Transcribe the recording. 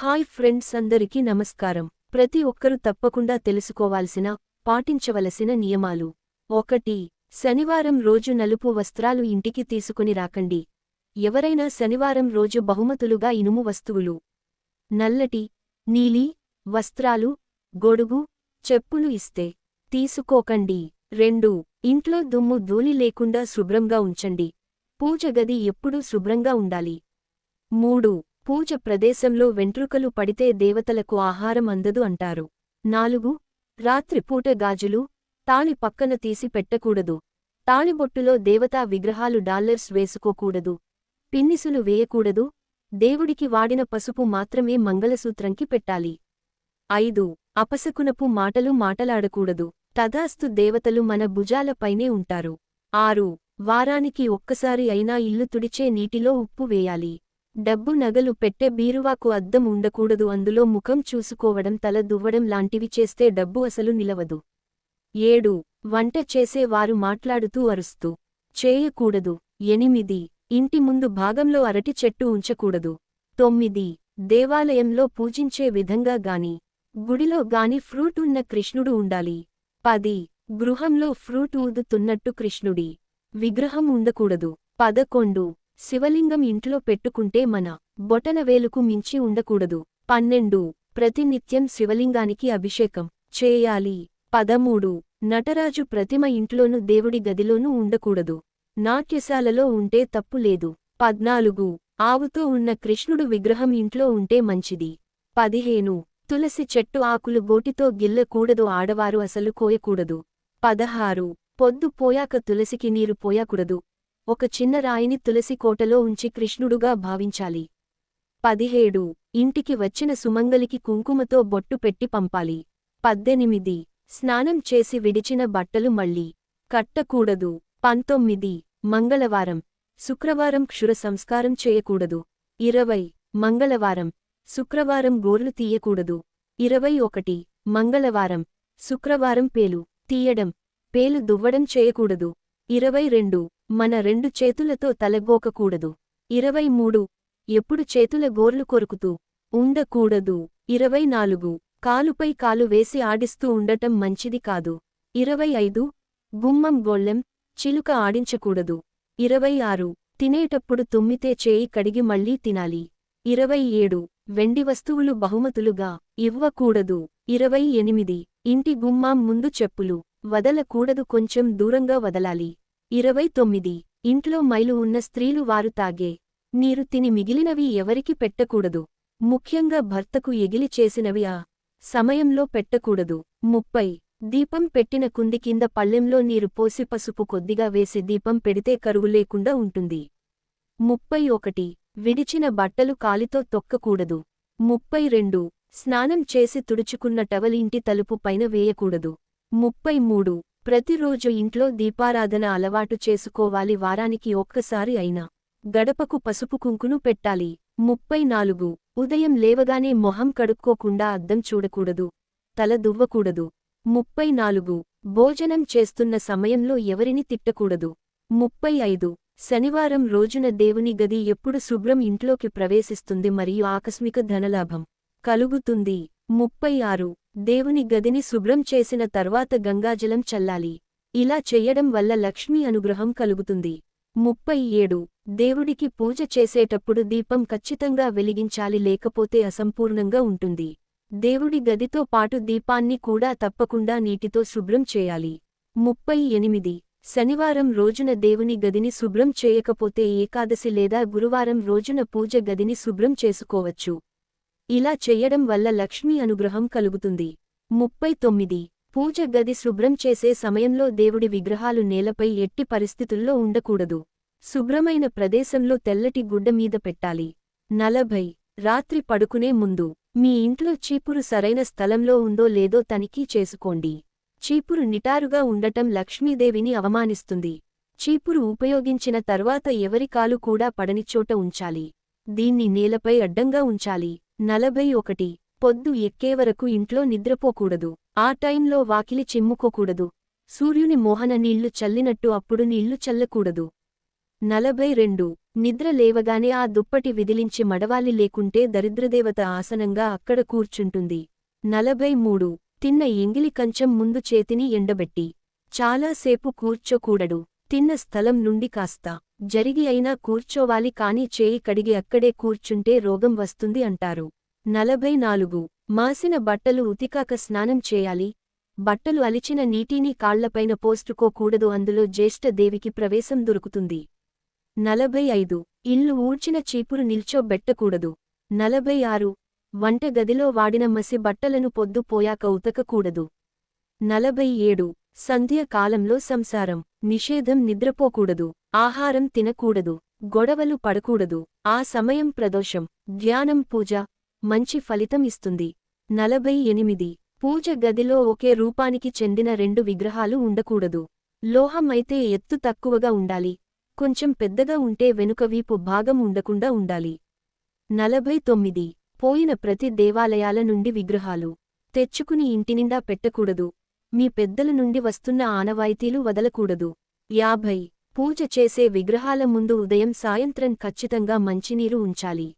Hi friends అందరికీ నమస్కారం. ప్రతి ఒక్కరూ తప్పకుండా తెలుసుకోవాల్సిన పాటించవలసిన నియమాలు. ఒకటి శనివారం రోజు నలుపు వస్త్రాలు ఇంటికి తీసుకుని రాకండి. ఎవరైనా శనివారం రోజు బహుమతులుగా ఇనుము వస్తువులు. నల్లటి నీలి వస్త్రాలు గొడుగు చెప్పులు ఇస్తే తీసుకోకండి. రెండు ఇంట్లో దుమ్ము ధూళి లేకుండా శుభ్రంగా ఉంచండి. పూజ గది ఎప్పుడూ శుభ్రంగా ఉండాలి. మూడు పూజ ప్రదేశంలో వెంట్రుకలు పడితే దేవతలకు ఆహారం అందదు అంటారు. నాలుగు రాత్రిపూట గాజులు తాళి పక్కన తీసి పెట్టకూడదు. తాళిబొట్టులో దేవతా విగ్రహాలు డాలర్స్ వేసుకోకూడదు. పిన్నిసులు వేయకూడదు. దేవుడికి వాడిన పసుపు మాత్రమే మంగళసూత్రంకి పెట్టాలి. ఐదు అపశకునపు మాటలు మాటలాడకూడదు. తదాస్తు దేవతలు మన భుజాలపైనే ఉంటారు. ఆరు వారానికి ఒక్కసారి అయినా ఇల్లు తుడిచే నీటిలో ఉప్పు వేయాలి. డబ్బు నగలు పెట్టే బీరువాకు అద్దం ఉండకూడదు అందులో ముఖం చూసుకోవడం తల దువ్వడం లాంటివి చేస్తే డబ్బు అసలు నిలవదు. ఏడు వంట చేసే వారు మాట్లాడుతూ అరుస్తూ చేయకూడదు. ఎనిమిది ఇంటి ముందు భాగంలో అరటి చెట్టు ఉంచకూడదు. తొమ్మిది దేవాలయంలో పూజించే విధంగా గాని గుడిలో గాని ఫ్రూట్ ఉన్న కృష్ణుడు ఉండాలి. పది గృహంలో ఫ్రూట్ ఊదుతున్నట్టు కృష్ణుడి విగ్రహం ఉండకూడదు. పదకొండు శివలింగం ఇంట్లో పెట్టుకుంటే మన బొటనవేలుకు మించి ఉండకూడదు. పన్నెండు. ప్రతినిత్యం శివలింగానికి అభిషేకం చేయాలి. పదమూడు. నటరాజు ప్రతిమ ఇంట్లోనూ దేవుడి గదిలోనూ ఉండకూడదు. నాట్యశాలలో ఉంటే తప్పు లేదు. పద్నాలుగు. ఆవుతో ఉన్న కృష్ణుడు విగ్రహం ఇంట్లో ఉంటే మంచిది. పదిహేను. తులసి చెట్టు ఆకులు గోటితో గిల్లకూడదు. ఆడవారు అసలు కోయకూడదు. పదహారు. పొద్దు పోయాక తులసికి నీరు పోయకూడదు. ఒక చిన్న రాయిని తులసి కోటలో ఉంచి కృష్ణుడుగా భావించాలి. పదిహేడు. ఇంటికి వచ్చిన సుమంగలికి కుంకుమతో బొట్టు పెట్టి పంపాలి. పద్దెనిమిది. స్నానం చేసి విడిచిన బట్టలు మళ్ళీ. కట్టకూడదు. పంతొమ్మిది. మంగళవారం. శుక్రవారం క్షుర సంస్కారం చేయకూడదు. ఇరవై. మంగళవారం. శుక్రవారం గోర్లు తీయకూడదు. ఇరవై ఒకటి. మంగళవారం. శుక్రవారం పేలు తీయడం. పేలు దువ్వడం చేయకూడదు. ఇరవై రెండు. మన రెండు చేతులతో తలగోకకూడదు. ఇరవై మూడు. ఎప్పుడు చేతుల గోర్లు కొరుకుతూ ఉండకూడదు. ఇరవై నాలుగు. కాలుపై కాలు వేసి ఆడిస్తూ ఉండటం మంచిది కాదు. ఇరవై ఐదు. గుమ్మం గొళ్ళెం చిలుక ఆడించకూడదు. ఇరవై ఆరు. తినేటప్పుడు తుమ్మితే చేయి కడిగి మళ్ళీ తినాలి. ఇరవై ఏడు. వెండి వస్తువులు బహుమతులుగా ఇవ్వకూడదు. ఇరవై ఎనిమిది. ఇంటి గుమ్మాం ముందు చెప్పులు వదలకూడదు. కొంచెం దూరంగా వదలాలి. ఇరవై తొమ్మిది. ఇంట్లో మైలు ఉన్న స్త్రీలు వారు తాగే నీరు తిని మిగిలినవి ఎవరికి పెట్టకూడదు. ముఖ్యంగా భర్తకు ఎగిలి చేసినవి ఆ సమయంలో పెట్టకూడదు. ముప్పై. దీపం పెట్టిన కుంది కింద పళ్ళెంలో నీరు పోసి పసుపు కొద్దిగా వేసి దీపం పెడితే కరువు లేకుండా ఉంటుంది. ముప్పై ఒకటి. విడిచిన బట్టలు కాలితో తొక్కకూడదు. ముప్పై రెండు. స్నానం చేసి తుడుచుకున్న టవల్ ఇంటి తలుపు పైన వేయకూడదు. ముప్పై మూడు. ప్రతిరోజు ఇంట్లో దీపారాధన అలవాటు చేసుకోవాలి. వారానికి ఒక్కసారి అయినా గడపకు పసుపు కుంకును పెట్టాలి. ముప్పై నాలుగు. ఉదయం లేవగానే మొహం కడుక్కోకుండా అద్దం చూడకూడదు. తల దువ్వకూడదు. ముప్పై నాలుగు. భోజనం చేస్తున్న సమయంలో ఎవరిని తిట్టకూడదు. ముప్పై ఐదు. శనివారం రోజున దేవుని గది ఎప్పుడు శుభ్రం ఇంట్లోకి ప్రవేశిస్తుంది మరియు ఆకస్మిక ధనలాభం కలుగుతుంది. ముప్పై ఆరు. దేవుని గదిని శుభ్రం చేసిన తర్వాత గంగాజలం చల్లాలి. ఇలా చెయ్యడం వల్ల లక్ష్మీ అనుగ్రహం కలుగుతుంది. ముప్పై ఏడు. దేవుడికి పూజ చేసేటప్పుడు దీపం ఖచ్చితంగా వెలిగించాలి లేకపోతే అసంపూర్ణంగా ఉంటుంది. దేవుడి గదితో పాటు దీపాన్ని కూడా తప్పకుండా నీటితో శుభ్రం చేయాలి. ముప్పై ఎనిమిది. శనివారం రోజున దేవుని గదిని శుభ్రం చేయకపోతే ఏకాదశి లేదా గురువారం రోజున పూజ గదిని శుభ్రం చేసుకోవచ్చు. ఇలా చెయ్యడం వల్ల లక్ష్మీ అనుగ్రహం కలుగుతుంది. ముప్పై తొమ్మిది. పూజ గది శుభ్రం చేసే సమయంలో దేవుడి విగ్రహాలు నేలపై ఎట్టి పరిస్థితుల్లో ఉండకూడదు. శుభ్రమైన ప్రదేశంలో తెల్లటి గుడ్డ మీద పెట్టాలి. నలభై. రాత్రి పడుకునే ముందు మీ ఇంట్లో చీపురు సరైన స్థలంలో ఉందో లేదో తనిఖీ చేసుకోండి. చీపురు నిటారుగా ఉండటం లక్ష్మీదేవిని అవమానిస్తుంది. చీపురు ఉపయోగించిన తర్వాత ఎవరి కాలు కూడా పడని చోట ఉంచాలి. దీన్ని నేలపై అడ్డంగా ఉంచాలి. నలభై ఒకటి. పొద్దు ఎక్కేవరకు ఇంట్లో నిద్రపోకూడదు. ఆ టైంలో వాకిలి చిమ్ముకోకూడదు. సూర్యుని మోహన నీళ్ళు చల్లినట్టు అప్పుడు నీళ్ళు చల్లకూడదు. నలభై రెండు. నిద్ర లేవగానే ఆ దుప్పటి విదిలించి మడవాలి లేకుంటే దరిద్రదేవత ఆసనంగా అక్కడ కూర్చుంటుంది. నలభై మూడు. తిన్న ఎంగిలి కంచం ముందు చేతిని ఎండబెట్టి. చాలాసేపు కూర్చోకూడడు తిన్న స్థలం నుండి కాస్త జరిగి అయినా కూర్చోవాలి కాని చేయి కడిగి అక్కడే కూర్చుంటే రోగం వస్తుంది అంటారు. నలభై నాలుగు. మాసిన బట్టలు ఉతికాక స్నానం చేయాలి. బట్టలు అలిచిన నీటిని కాళ్ళపైన పోస్టుకోకూడదు అందులో జ్యేష్ఠదేవికి ప్రవేశం దొరుకుతుంది. నలభై ఐదు. ఇల్లు ఊడ్చిన చీపురు నిల్చోబెట్టకూడదు. నలభై ఆరు. వంటగదిలో వాడిన మసి బట్టలను పొద్దు పోయాక ఉతకకూడదు. నలభై ఏడు. సంధ్య కాలంలో సంసారం నిషేధం నిద్రపోకూడదు ఆహారం తినకూడదు గొడవలు పడకూడదు ఆ సమయం ప్రదోషం ధ్యానం పూజ మంచి ఫలితం ఇస్తుంది. నలభై ఎనిమిది. పూజ గదిలో ఒకే రూపానికి చెందిన రెండు విగ్రహాలు ఉండకూడదు. లోహం అయితే ఎత్తు తక్కువగా ఉండాలి. కొంచెం పెద్దగా ఉంటే వెనుకవీపు భాగం ఉండకుండా ఉండాలి. నలభై తొమ్మిది. పోయిన ప్రతి దేవాలయాల నుండి విగ్రహాలు తెచ్చుకుని ఇంటినిండా పెట్టకూడదు. మీ పెద్దల నుండి వస్తున్న ఆనవాయితీలు వదలకూడదు. యాభై. పూజ చేసే విగ్రహాల ముందు ఉదయం సాయంత్రం ఖచ్చితంగా మంచినీరు ఉంచాలి.